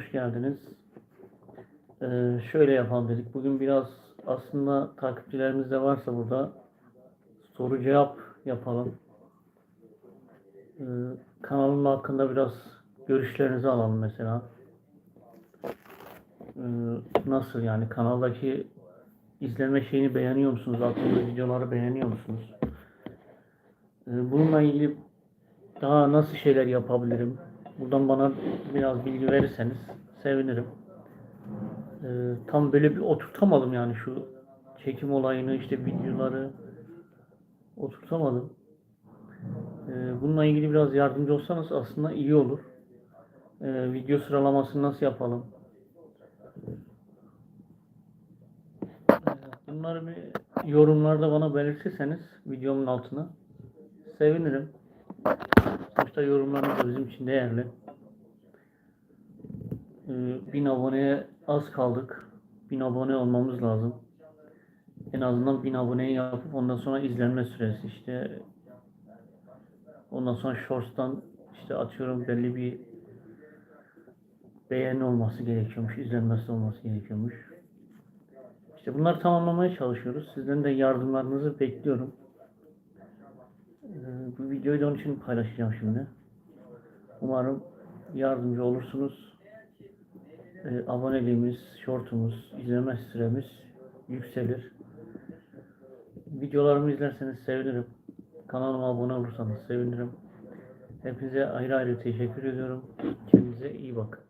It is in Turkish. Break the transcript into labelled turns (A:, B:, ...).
A: hoş geldiniz. Ee, şöyle yapalım dedik. Bugün biraz aslında takipçilerimiz de varsa burada soru cevap yapalım. Ee, kanalım hakkında biraz görüşlerinizi alalım mesela. Ee, nasıl yani kanaldaki izleme şeyini beğeniyor musunuz? Attığımız videoları beğeniyor musunuz? Ee, bununla ilgili daha nasıl şeyler yapabilirim? Buradan bana biraz bilgi verirseniz sevinirim. Ee, tam böyle bir oturtamadım yani şu çekim olayını işte videoları oturtamadım. Ee, bununla ilgili biraz yardımcı olsanız aslında iyi olur. Ee, video sıralamasını nasıl yapalım? Ee, Bunları bir yorumlarda bana belirtirseniz videomun altına sevinirim. Sonuçta yorumlarınız da bizim için değerli. Ee, 1000 aboneye az kaldık. 1000 abone olmamız lazım. En azından 1000 aboneyi yapıp ondan sonra izlenme süresi işte ondan sonra shorts'tan işte atıyorum belli bir beğeni olması gerekiyormuş, izlenmesi olması gerekiyormuş. İşte bunları tamamlamaya çalışıyoruz. Sizden de yardımlarınızı bekliyorum. Bu videoyu da onun için paylaşacağım şimdi. Umarım yardımcı olursunuz. Ee, aboneliğimiz, shortumuz, izleme süremiz yükselir. Videolarımı izlerseniz sevinirim. Kanalıma abone olursanız sevinirim. Hepinize ayrı ayrı teşekkür ediyorum. Kendinize iyi bakın.